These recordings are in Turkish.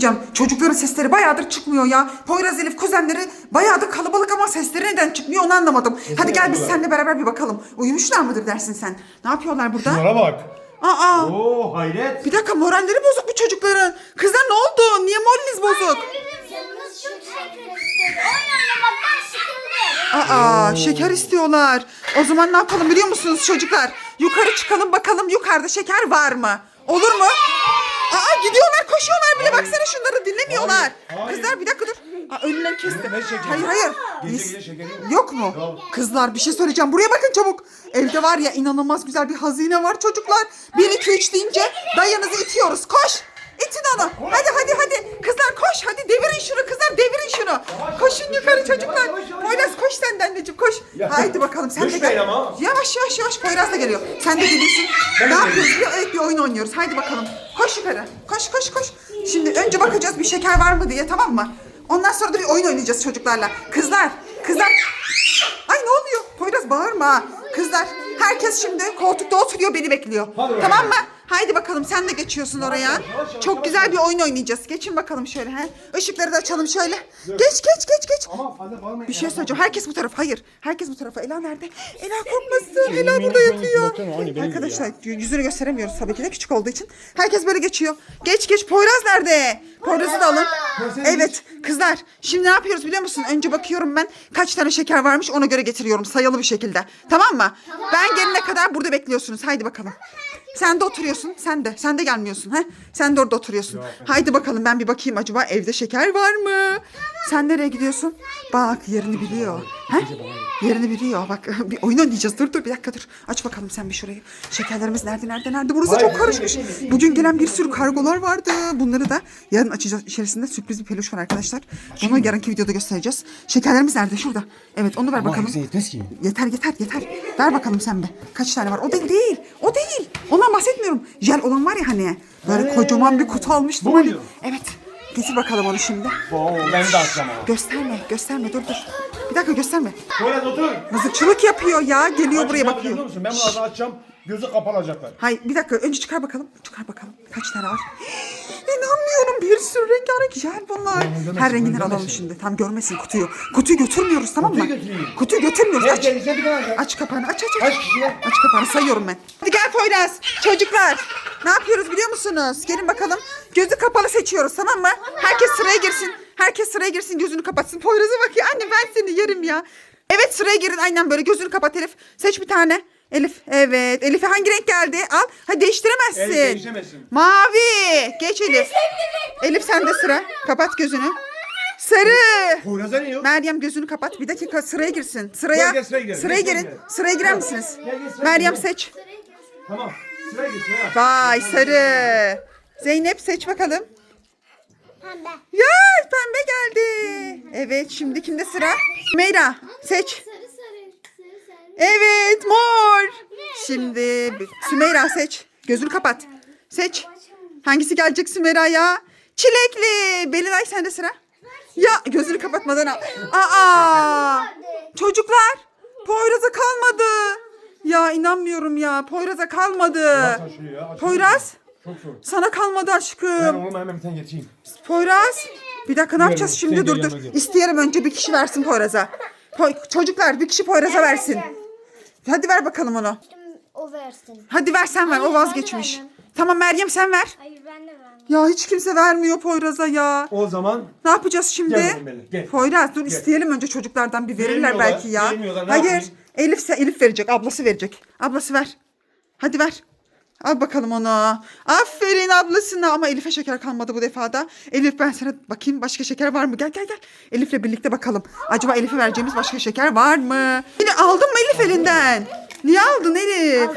Hocam çocukların sesleri bayağıdır çıkmıyor ya. Poyraz Elif kuzenleri bayağıdır kalabalık ama sesleri neden çıkmıyor onu anlamadım. Hadi gel biz yapıyorlar? seninle beraber bir bakalım. Uyumuşlar mıdır dersin sen? Ne yapıyorlar burada? Şunlara bak. Aa Oo hayret. bir dakika moralleri bozuk bu çocukların. Kızlar ne oldu? Niye moraliniz bozuk? Bizim canımız çok şeker istedi. Oyun oynamaktan sıkıldık. Aa şeker istiyorlar. O zaman ne yapalım biliyor musunuz çocuklar? Yukarı çıkalım bakalım yukarıda şeker var mı? Olur mu? Aa gidiyorlar koşuyorlar bile baksana şunları dinlemiyorlar. Hayır. Kızlar bir dakika dur. Aa, önünden kesti. Ne şekeri? Hayır hayır. Gece Biz- gece şekeri yok. Yok mu? Yok. Kızlar bir şey söyleyeceğim. Buraya bakın çabuk. Evde var ya inanılmaz güzel bir hazine var çocuklar. 1 2 3 deyince dayınızı itiyoruz. Koş. İtin onu. Hadi hadi hadi. Kızlar koş. Hadi devirin şunu kızlar devirin şunu. Koşun yukarı çocuklar. yavaş, yavaş. Poyraz koş sen de anneciğim koş. Ya. Haydi bakalım sen de Düşmeyin gel. ama. Yavaş yavaş yavaş Poyraz da geliyor. Sen de geliyorsun. Ben ne yapıyoruz? Bir, evet bir oyun oynuyoruz. Haydi bakalım. Koş yukarı. Koş koş koş. Şimdi önce bakacağız bir şeker var mı diye tamam mı? Ondan sonra da bir oyun oynayacağız çocuklarla. Kızlar, kızlar. Ay ne oluyor? Poyraz bağırma. Kızlar, herkes şimdi koltukta oturuyor beni bekliyor. Hadi bakalım. tamam mı? Haydi bakalım sen de geçiyorsun oraya. Çok güzel bir oyun oynayacağız. Geçin bakalım şöyle. He? Işıkları da açalım şöyle. Geç geç geç geç. Ama fazla bağırmayın. Bir şey söyleyeceğim. Herkes bu taraf. Hayır. Herkes bu tarafa. Ela nerede? Ela korkmasın. Ela burada yatıyor. Arkadaşlar yüzünü gösteremiyoruz tabii ki de küçük olduğu için. Herkes böyle geçiyor. Geç geç. Poyraz nerede? Poyraz'ı da alın. Evet kızlar. Şimdi ne yapıyoruz biliyor musun? Önce bakıyorum ben kaç tane şeker varmış ona göre getiriyorum sayılı bir şekilde. Tamam mı? Ben gelene kadar burada bekliyorsunuz. Haydi bakalım. Sen de oturuyorsun. Sen de. Sen de gelmiyorsun. He? Sen de orada oturuyorsun. Haydi bakalım ben bir bakayım acaba evde şeker var mı? Sen nereye gidiyorsun? Bak yerini biliyor. He? Yerini biliyor. Bak bir oyun oynayacağız. Dur dur bir dakika dur. Aç bakalım sen bir şurayı. Şekerlerimiz nerede nerede nerede? Burası Hayır, çok karışmış. Bugün gelen bir sürü kargolar vardı. Bunları da yarın açacağız. İçerisinde sürpriz bir peluş var arkadaşlar. Bunu yarınki videoda göstereceğiz. Şekerlerimiz nerede? Şurada. Evet onu ver bakalım. yetmez ki. Yeter yeter yeter. Ver bakalım sen be. Kaç tane var? O değil değil. O değil. Ondan bahsetmiyorum. Jel olan var ya hani. Böyle kocaman bir kutu almıştım. Bu hani. muydu? Evet. Getir bakalım onu şimdi. Oo, ben de açacağım ama. Gösterme gösterme dur dur. Bir dakika gösterme. Poyraz otur. Mızıkçılık yapıyor ya. Geliyor buraya bakıyor. Ben bunu ağzını açacağım. Gözü kapalı alacaklar. Hayır bir dakika önce çıkar bakalım. Çıkar bakalım. Kaç tane var? İnanmıyorum bir sürü rengarenk jel bunlar. görmesin, Her renginden görmesin. alalım şimdi. Tam görmesin kutuyu. Kutuyu götürmüyoruz tamam mı? Kutuyu götüreyim. Kutuyu götürmüyoruz. Aç. kendisine bir tane alacak. Aç kapağını aç aç aç. Kaç? Aç kapağını sayıyorum ben. Hadi gel Poyraz. Çocuklar ne yapıyoruz biliyor musunuz? Gelin bakalım. Gözü kapalı seçiyoruz tamam mı? Herkes sıraya girsin. Herkes sıraya girsin gözünü kapatsın. Poyraz'a bak ya anne ben seni yerim ya. Evet sıraya girin aynen böyle gözünü kapat Elif. Seç bir tane. Elif evet. Elif'e hangi renk geldi? Al. Hadi değiştiremezsin. Mavi. Geç Elif. Elif sende sıra. Kapat gözünü. Sarı. Poyraz'a ne yok? Meryem gözünü kapat. Bir dakika sıraya girsin. Sıraya. Gel, sıraya girelim. Sıraya Gel, girin. gel. Sıraya girer misiniz? Gel, gel, sıraya Meryem girelim. seç. Tamam. Sıraya git sıraya. Vay sarı. Zeynep seç bakalım. Pembe. Ya pembe geldi. Evet şimdi kimde sıra? Meyra seç. Sarı sarı. Sarı sarı. Evet mor. Şimdi Sümeyra seç. Gözünü kapat. Seç. Hangisi gelecek Sümeyra ya? Çilekli. Belinay sende sıra. Ya gözünü kapatmadan al. Aa! Çocuklar. Poyraz'a kalmadı. Ya inanmıyorum ya. Poyraz'a kalmadı. Poyraz. Çok zor. Sana kalmadı Ben aşkım. oğlum hemen bir tane geçeyim. Poyraz. Bir dakika ne yapacağız şimdi dur dur. İsteyelim önce bir kişi versin Poyraz'a. Poy- çocuklar bir kişi Poyraz'a versin. Hadi ver bakalım onu. O versin. Hadi ver sen ver Hayır, o ben de vazgeçmiş. vermem. Tamam Meryem sen ver. Hayır ben de vermem. Ya hiç kimse vermiyor Poyraz'a ya. O zaman Ne yapacağız şimdi? Gel bakalım benimle, gel. Poyraz dur isteyelim önce çocuklardan bir verirler Vermiyorlar, belki ya. vermiyorlar, ne Hayır. yapayım? Elif Elif verecek. Ablası verecek. Ablası ver. Hadi ver. Al bakalım onu. Aferin ablasına ama Elif'e şeker kalmadı bu defada. Elif ben sana bakayım başka şeker var mı? Gel gel gel. Elif'le birlikte bakalım. Acaba Elif'e vereceğimiz başka şeker var mı? Yine aldın mı Elif elinden? Niye aldın Elif?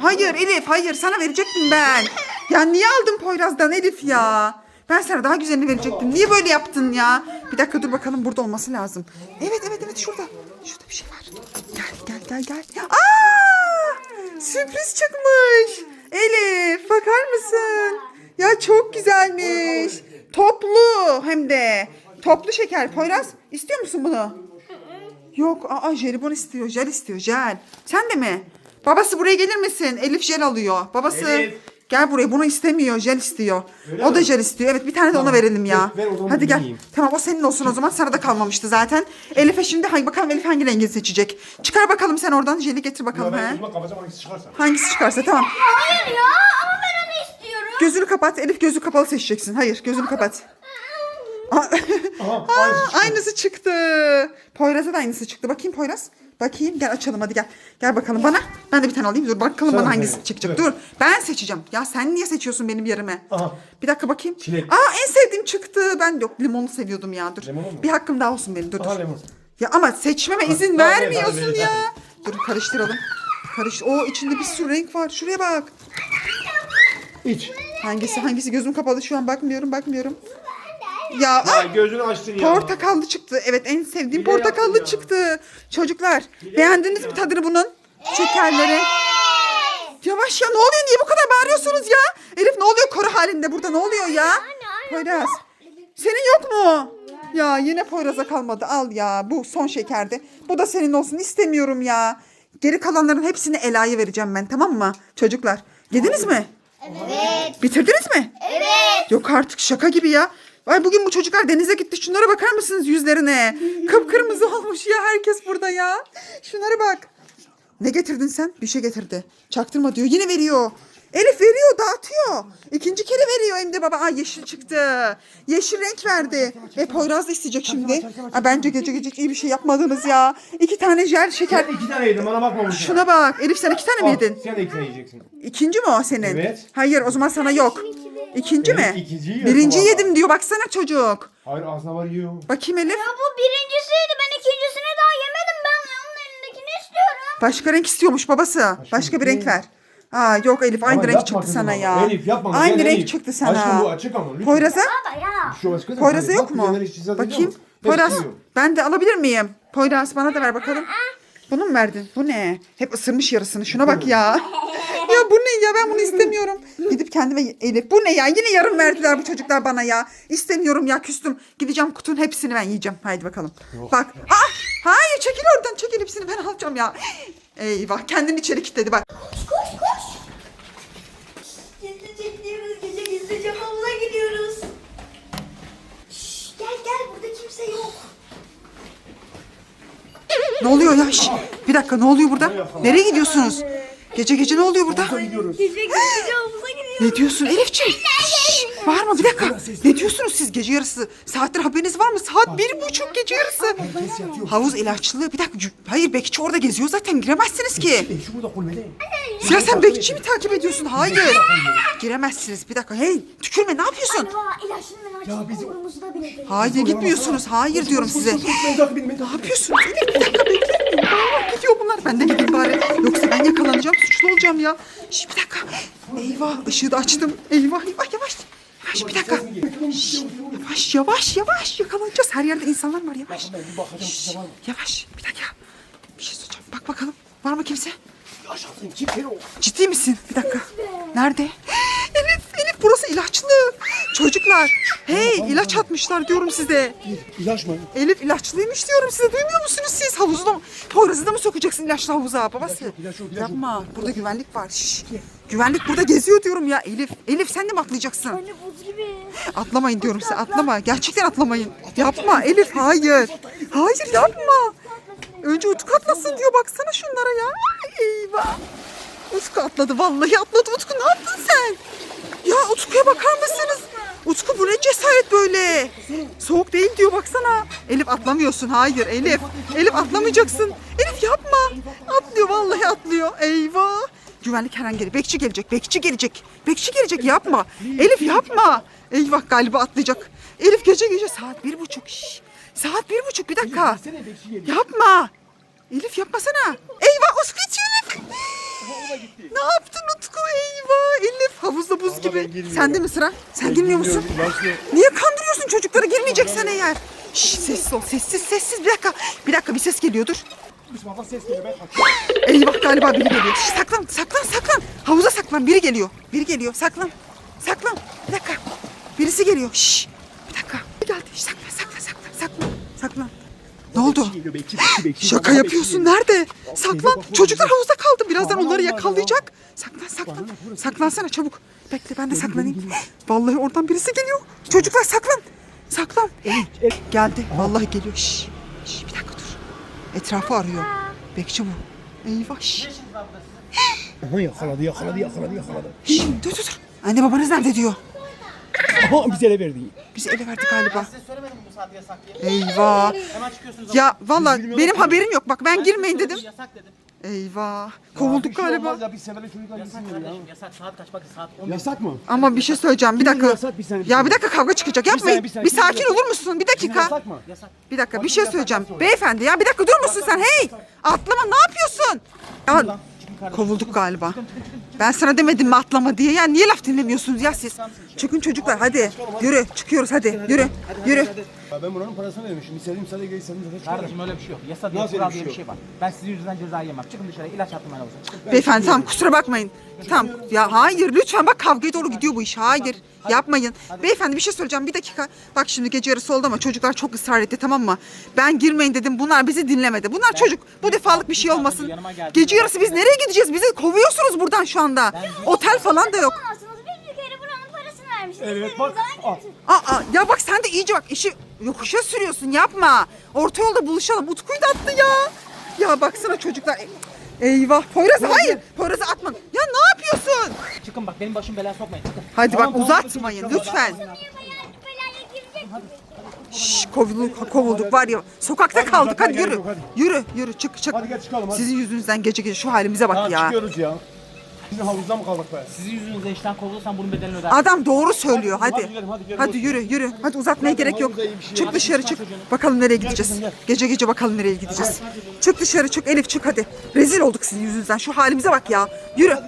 Hayır Elif hayır sana verecektim ben. Ya niye aldın Poyraz'dan Elif ya? Ben sana daha güzelini verecektim. Niye böyle yaptın ya? Bir dakika dur bakalım burada olması lazım. Evet evet evet şurada. Şurada bir şey var. Gel gel gel gel. Aa! Sürpriz çıkmış. Elif bakar mısın? Ya çok güzelmiş. Toplu hem de. Toplu şeker. Poyraz istiyor musun bunu? Yok aa jelibon istiyor. Jel istiyor jel. Sen de mi? Babası buraya gelir misin? Elif jel alıyor. Babası Elif. Gel buraya bunu istemiyor. Jel istiyor. Öyle o da mi? jel istiyor. Evet bir tane de ona Tamam. verelim ya. Ver, ver o zaman Hadi gel. deneyeyim. Tamam o senin olsun o zaman. Sana da kalmamıştı zaten. Elif'e şimdi hangi bakalım Elif hangi rengi seçecek. Çıkar bakalım sen oradan jeli getir Ya bakalım. ben he. gözüme kapatacağım hangisi çıkarsa. Hangisi çıkarsa tamam. Hayır ya ama ben onu istiyorum. Gözünü kapat. Elif gözü kapalı seçeceksin. Hayır gözünü kapat. Aa, Aha aynısı çıktı. aynısı çıktı. Poyraz'a da aynısı çıktı. Bakayım Poyraz. Bakayım gel açalım hadi gel. Gel bakalım bana. Ben de bir tane alayım. Dur bakalım Sen bana hangisi ver. çıkacak. Evet. Dur ben seçeceğim. Ya sen niye seçiyorsun benim yerime? Aha. Bir dakika bakayım. Çilek. Aa en sevdiğim çıktı. Ben yok limonlu seviyordum ya. Dur. Limonu mu? Bir hakkım daha olsun benim. Dur dur. Aha lemon. Ya ama seçmeme izin ver, vermiyorsun ver, ya. Dur karıştıralım. Karış. O içinde bir sürü renk var. Şuraya bak. İç. Hangisi hangisi gözüm kapalı şu an bakmıyorum bakmıyorum. Ya, Ya ah, gözünü açtın ya. portakallı çıktı. Evet en sevdiğim Hile portakallı yaptın ya. çıktı. Çocuklar beğendiniz mi tadını bunun? Şekerleri. Yavaş ya ne oluyor niye bu kadar bağırıyorsunuz ya? Elif ne oluyor koru halinde burada ne oluyor ya? Poyraz. Senin yok mu? Ya yine Poyraz'a kalmadı al ya bu son şekerdi. Bu da senin olsun istemiyorum ya. Geri kalanların hepsini Ela'ya vereceğim ben tamam mı çocuklar? Yediniz mi? Evet. Bitirdiniz mi? Evet. Yok artık şaka gibi ya. Ay bugün bu çocuklar denize gitti. Şunlara bakar mısınız yüzlerine? Kıpkırmızı olmuş ya herkes burada ya. Şunlara bak. Ne getirdin sen? Bir şey getirdi. Çaktırma diyor. Yine veriyor. Elif veriyor, dağıtıyor. İkinci kere veriyor hem de baba. Ay yeşil çıktı. Yeşil renk verdi. E Poyraz da isteyecek şimdi. Aa, bence gece gece iyi bir şey yapmadınız ya. İki tane jel şeker. Sen iki tane yedin bana bakma bu Şuna bak. Elif sen iki tane mi yedin? Sen de iki tane yiyeceksin. İkinci mi o senin? Evet. Hayır o zaman sana yok. İkinci mi? ikinciyi yedim Birinci valla. yedim diyor baksana çocuk. Hayır ağzına var yiyor. Bakayım Elif. Ya bu birincisiydi. Ben ikincisini daha yemedim. Ben onun elindekini istiyorum. Başka renk istiyormuş babası. Başka bir renk ver. Aa yok Elif aynı Ama renk yapma çıktı kızım sana ama. ya. Elif, yapma. Aynı Gel renk Elif. çıktı sana. Aşkım bu açık ama lütfen. Poyraz'a? Baba ya. Şu başka da Poyraz'a Bak, yok mu? yiyenler hiç ceza değil Bakayım. ama Poyraz yiyor. ben de alabilir miyim? Poyraz bana da ver bakalım. Bunu mu verdin? Bu ne? Hep ısırmış yarısını. Şuna bak ya. ya bu ne ya? Ben bunu istemiyorum. Gidip kendime Elif. Bu ne ya? Yine yarım verdiler bu çocuklar bana ya. İstemiyorum ya küstüm. Gideceğim kutunun hepsini ben yiyeceğim. Haydi bakalım. Bak. Ah! Hayır çekil oradan. Çekil hepsini ben alacağım ya. Eyvah kendini içeri kilitledi bak. Koş koş. Gizlice gidiyoruz. Gece gizlice havuza gidiyoruz. Gel gel burada kimse yok. Ne oluyor ya? Şş, bir dakika ne oluyor burada? Nereye gidiyorsunuz? Gece gece ne oluyor burada? Gece gizlice havuza gidiyoruz. Ne diyorsun Elifciğim? Şşş, var mı? Bir dakika. Ne diyorsunuz siz gece yarısı? Saatler haberiniz var mı? Saat bir buçuk gece yarısı. Havuz ilaçlı. Bir dakika. Hayır bekçi orada geziyor zaten. Giremezsiniz ki. E, Şu burada kulübede. Ya sen bekçi mi takip ediyorsun? Hayır. Giremezsiniz. Bir dakika. Hey tükürme ne yapıyorsun? Baba ilaçını Ya bizim- Umurumuzda bile değil. Hayır gitmiyorsunuz. Hayır diyorum size. Ne takip yapıyorsun? Elif bir dakika bekleyin. Aa, gidiyor bunlar. Ben de Olacağım ya. Şş, bir dakika. Eyvah ışığı da açtım. Eyvah eyvah yavaş. Yavaş bir dakika. Şş, yavaş yavaş yavaş. Yakalanacağız. Her yerde insanlar var yavaş. Mı? Yavaş. Bir dakika. Bir şey soracağım. Bak bakalım. Var mı kimse? Ciddi misin? Bir dakika. Nerede? Elif burası ilaçlı. Çocuklar. Hey ilaç atmışlar diyorum size. İlaç mı? Elif ilaçlıymış diyorum size. Duymuyor musunuz siz? Havuzda mı? Poyraz'ı da mı sokacaksın ilaçlı havuza babası? yok, ilaç yok, ilaç yok. Yapma. Burada güvenlik var. Şşş. Güvenlik burada geziyor diyorum ya Elif. Elif sen de mi atlayacaksın? Anne buz gibi. Atlamayın diyorum size. Atlama. Gerçekten atlamayın. Yapma Elif. Hayır. Hayır yapma. Önce Utku atlasın diyor. Baksana şunlara ya. Eyvah. Utku atladı. Vallahi atladı. Utku ne yaptın sen? Ya Utku'ya bakar mısınız? Utku bu ne cesaret böyle? Soğuk değil diyor baksana. Elif atlamıyorsun. Hayır Elif. Elif atlamayacaksın. Elif yapma. Atlıyor vallahi atlıyor. Eyvah. Güvenlik her an gelir. Bekçi gelecek. Bekçi gelecek. Bekçi gelecek. Yapma. Elif yapma. Eyvah galiba atlayacak. Elif gece gece saat bir buçuk. Şş. Saat bir buçuk bir dakika. Yapma. Elif yapmasana. Eyvah Utku Elif. Ne yaptın Utku eyvah Elif havuzda buz ben gibi. girmiyorum. Sende mi sıra? Sen girmiyor musun? Niye kandırıyorsun çocukları girmeyeceksen eğer. Şşş sessiz ol sessiz sessiz bir dakika. Bir dakika bir ses geliyor dur. Bismillah ses geliyor ben. Eyvah galiba biri geliyor. Şşş, saklan saklan saklan. Havuza saklan biri geliyor. Biri geliyor saklan. Saklan bir dakika. Birisi geliyor. Şşş Ne oldu? Şaka yapıyorsun. Nerede? Saklan. Çocuklar havuzda kaldı. Birazdan onları yakalayacak. Saklan saklan. Saklansana çabuk. Bekle ben de saklanayım. Vallahi oradan birisi geliyor. Çocuklar saklan. Saklan. Geldi. Vallahi geliyor. Şş, şş, bir dakika dur. Etrafı arıyor. Bekçi bu. Eyvah. Şş. Aha yakaladı, yakaladı, yakaladı, yakaladı. Şş, dur dur dur. Anne babanız nerede diyor. Bize ele verdi. Biz ele verdik galiba. Size söylemedim bu saatte yasak diye? Eyvah. Hemen çıkıyorsunuz. Ya valla benim haberim yok. Bak ben girmeyin dedim. Yasak dedim. Eyvah. Kovulduk galiba. şey Ya severek çocuklar Yasak gitsinler ya. kardeşim yasak. Saat kaç bakın saat 11. Yasak mı? Ama bir şey söyleyeceğim. Bir dakika. yasak, bir saniye, bir Ya bir dakika kavga çıkacak. Yapmayın. saniye, bir Bir saniye. sakin olur musun? Bir dakika. Yasak mı? Yasak. Bir dakika bir şey söyleyeceğim. Beyefendi ya bir dakika dur musun sen? Hey! Atlama ne yapıyorsun? Ya, kovulduk galiba. Ben sana demedim mi atlama diye. Ya niye laf dinlemiyorsunuz ya siz? Çıkın çocuklar hadi. Yürü çıkıyoruz hadi. Yürü. Yürü. Ya ben buranın parasını vermişim. İstediğim sadece gel istediğim sadece çıkarım. Kardeşim öyle bir şey yok. Yasa diye Nasıl kural öyle bir diye bir şey şey var. Ben sizin yüzünden ceza yemem. Çıkın dışarı ilaç attım ben havuza. Çıkın. Beyefendi tamam kusura bakmayın. Tamam ya hayır lütfen bak kavgaya doğru gidiyor bu iş. Hayır yapmayın. Beyefendi bir şey söyleyeceğim bir dakika. Bak şimdi gece yarısı oldu ama çocuklar çok ısrar etti tamam mı? Ben girmeyin dedim bunlar bizi dinlemedi. Bunlar çocuk bu defalık bir şey olmasın. yanıma geldi. Gece yarısı biz nereye gideceğiz? Bizi kovuyorsunuz buradan şu anda. Otel falan da yok. Olmazsınız. Bir bir kere buranın parasını vermişsiniz. Evet bak. Al. Aa ya bak sen de iyice bak işi yokuşa sürüyorsun yapma. Orta yolda buluşalım. Utku'yu da attı ya. Ya baksana çocuklar. Eyvah. Poyraz hayır. Poyraz'ı atma. Ya ne yapıyorsun? Çıkın bak benim başım belaya sokmayın. Çıkın. Hadi Tamam, bak tamam, uzatmayın lütfen. Şşş kovulduk, kovulduk var ya. Sokakta Hadi kaldık hadi yürü. Yürü yürü çık çık. Hadi gel çıkalım, hadi. Sizin yüzünüzden gece gece şu halimize bak ya. çıkıyoruz ya. Şimdi havuzda mı kaldık be? Sizin yüzünüzden işten kovulursan bunun bedelini öder. Adam doğru söylüyor Hadi hadi. gidelim, hadi gidelim, yürü yürü. Hadi uzatmaya gerek yok. havuzda iyi bir şey Çık yok. dışarı çık. Bakalım nereye gideceğiz. kızım, gel. Gece gece bakalım nereye gideceğiz. Çık dışarı çık Elif çık hadi. Rezil olduk sizin yüzünüzden. Şu halimize bak ya. Yürü.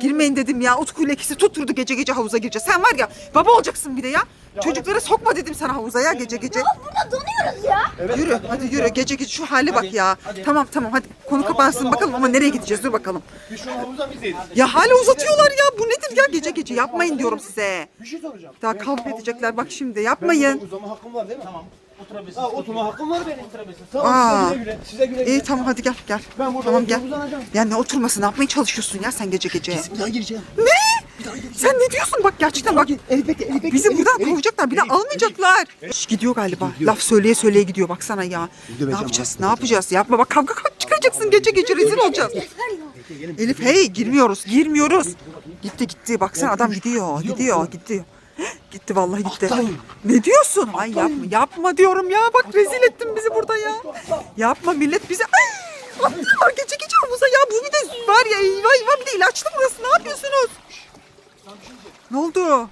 Girmeyin dedim ya. Utku ile ikisi tutturdu gece gece havuza gireceğiz. Sen var ya baba olacaksın bir de ya. Çocukları sokma dedim sana havuza ya gece gece. Burada donuyoruz ya. Yürü hadi yürü gece gece şu hale bak ya. Tamam tamam hadi konu kapansın bakalım ama nereye gideceğiz dur bakalım. Biz şu an havuzda bizeyiz. Ya hala uzatıyorlar ya bu nedir ya gece gece yapmayın diyorum size. Bir şey soracağım. Daha kavga edecekler bak şimdi yapmayın. uzama hakkım var değil mi? Tamam. Oturabilirsiniz. Ha oturma hakkım var benim. Oturabilirsiniz. Tamam Aa. size güle güle. Size güle güle. İyi tamam hadi gel gel. Ben burada Tamam gel. uzanacağım. Ya ne oturması ne yapmaya çalışıyorsun ya sen gece gece? Bir daha gireceğim. Ne? Sen ne diyorsun bak gerçekten bak. Elif bekle, Elif bekle. Bizi Elif, buradan Elif. kovacaklar bir de Elif, almayacaklar. Şş, gidiyor galiba. Laf söyleye söyleye gidiyor baksana ya. Ne yapacağız ne yapacağız? Yapma bak kavga çıkaracaksın gece gece rezil olacağız. Elif hey girmiyoruz girmiyoruz. Gitti gitti baksana adam gidiyor gidiyor gitti. Gitti vallahi gitti. Ne diyorsun? Ay yapma yapma diyorum ya. Bak rezil ettin bizi burada ya. Yapma millet bizi. Ay, attılar gece gece havuza ya. Bu bir de var ya eyvah eyvah bir de ilaçlı burası. Ne yapıyorsunuz? Ne oldu?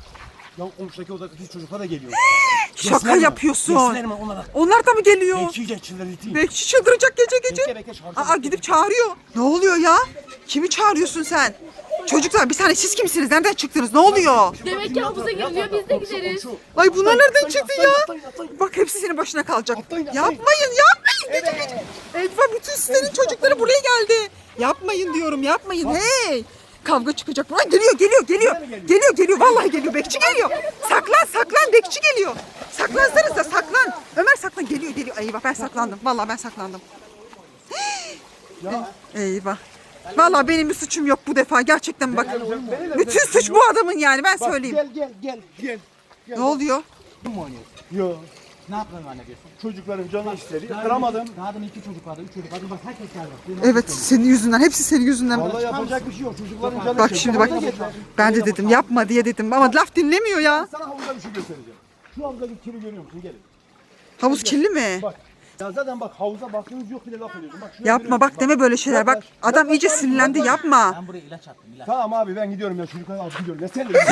Yan komşudaki odadaki çocuklar da geliyor. Şaka yapıyorsun. Yesinler mi onlara? Onlar da mı geliyor? Geççiler iteyim. Bekçi çıldıracak gece Bekle, gece. bekle, şarkı Aa gidip çağırıyor. Ne oluyor ya? Kimi çağırıyorsun sen? Çocuklar bir saniye siz kimsiniz? Nereden çıktınız? Ne oluyor? Demek ki havuza giriliyor biz de gideriz. Ay bunlar nereden çıktı ya? atlayın, atlayın. Bak hepsi senin başına kalacak. Atlayın, atlayın. Yapmayın yapmayın. Gece gece. Eyvah bütün sitenin çocukları buraya geldi. Yapmayın diyorum yapmayın. Hey. Kavga çıkacak. Ay geliyor geliyor geliyor. Geliyor geliyor vallahi geliyor. Bekçi geliyor. Saklan saklan bekçi geliyor. Saklansanıza saklan. Ömer saklan geliyor geliyor. Eyvah ben saklandım. Vallahi ben saklandım. Eyvah. Vallahi benim bir suçum yok bu defa. Gerçekten bak. Bütün suç bu adamın yani ben söyleyeyim. Gel gel gel gel. Ne oluyor? Kim mi oynuyorsun? Yo. Ne yaptın zannediyorsun? Çocukların canı istedi. Kıramadım. Daha demin iki çocuk vardı, üç çocuk vardı. Bak herkes geldi. Evet senin yüzünden. Hepsi senin yüzünden. Vallahi yapacak bir şey yok. Çocukların canı Bak istedi. şimdi bak. Havuza geç. Ben de dedim yapma diye dedim ama laf dinlemiyor ya. Sana havuzda bir şey göstereceğim. Şu havuzdaki kiri görüyor musun? Gelin. Havuz kirli mi? Bak. Ya zaten bak havuza baktığınız yok bile laf ediyorsun. Bak şuraya Yapma görüyor bak deme böyle şeyler. Bak adam iyice sinirlendi yapma. Ben buraya ilaç attım, ilaç. Tamam abi ben gidiyorum ya çocukları alıp gidiyorum. Ya sen de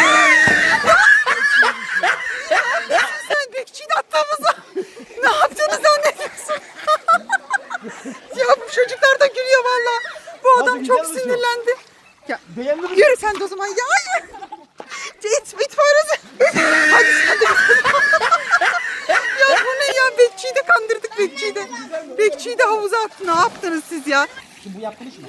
Sen bekçiyi de attığımızda ne yaptığını zannediyorsun? ya bu çocuklar da gülüyor valla. Bu adam Nasıl, çok güzel mi şu? Sinirlendi. Ya beğendin mi? yürü sen de o zaman ya. Hayır. Git bit parası. Hadi sen de Ya bu ne ya bekçiyi de kandırdık bekçiyi de. Bekçiyi de havuza attı. Ne yaptınız siz ya? Şimdi bu yaptığın iş mi?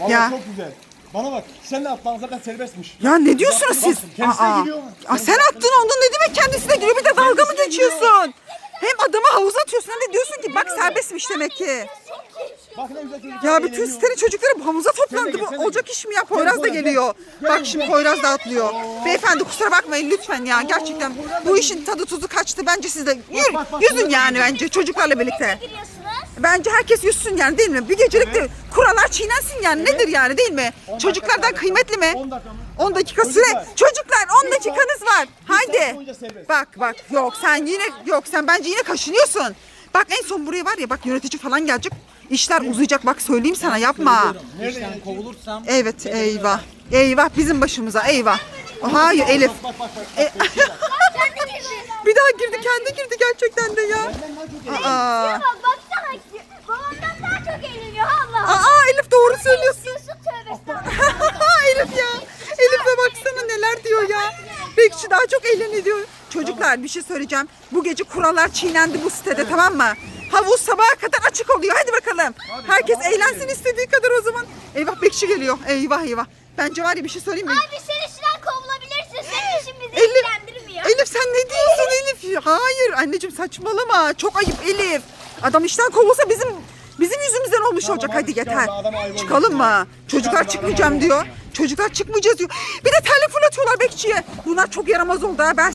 Vallahi Ya. çok güzel. Bana bak sen de atlan zaten serbestmiş. Ya ne diyorsunuz siz? Kendisi de Aa. gidiyor. Aa, sen attın onu ne demek kendisi de geliyor bir de dalga mı geçiyorsun? Hem adama havuza atıyorsun hem de diyorsun ki bak serbestmiş demek ki. Bak ne güzel çocuk. Ya bütün sitenin çocukları havuza toplandı. gel, Bu olacak iş mi ya? Poyraz da geliyor. gel. Bak şimdi. Poyraz da atlıyor. Beyefendi kusura bakmayın lütfen ya. Gerçekten bu işin tadı tuzu kaçtı. Bence siz de yürü, bak, bak, yüzün yani bence çocuklarla birlikte. Bence herkes yüzsün yani değil mi? Bir gecelik de kurallar çiğnensin yani nedir yani değil mi? Çocuklardan kıymetli mi? 10 dakika mı? 10 dakika Çocuklar. süre. Çocuklar 10 dakikanız var. Haydi. Bak bak yok sen yine yok sen bence yine kaşınıyorsun. Bak en son buraya var ya bak yönetici falan gelecek. İşler uzayacak bak söyleyeyim sana yapma. İşten kovulursam Evet eyvah. Eyvah bizim başımıza eyvah. Hayır Elif. E- bir daha girdi kendi girdi gerçekten de ya. Aa. Ya bak baksana. Babamdan daha çok eğleniyor Allah. Aa Elif doğru söylüyorsun. Diyorsun tövbe estağfurullah. Elif ya. Elif'e baksana neler diyor ya. Bekçi daha çok eğleniyor. Çocuklar bir şey söyleyeceğim. Bu gece kurallar çiğnendi bu sitede tamam mı? Havuz sabaha kadar açık oluyor. Hadi bakalım. Herkes eğlensin istediği kadar o zaman. Eyvah bekçi geliyor. Eyvah eyvah. Bence var ya bir şey söyleyeyim mi? Abi sen işten kovulabilirsin. Senin işin bizi Elif, ilgilendirmiyor. Elif sen ne diyorsun Elif? Hayır anneciğim saçmalama. Çok ayıp Elif. Adam işten kovulsa bizim bizim yüzümüzden olmuş olacak. hadi yeter. Çıkalım mı? Çocuklar çıkmayacağım diyor. Çocuklar çıkmayacağız diyor. Bir de telefon atıyorlar bekçiye. Bunlar çok yaramaz oldu ha. Ben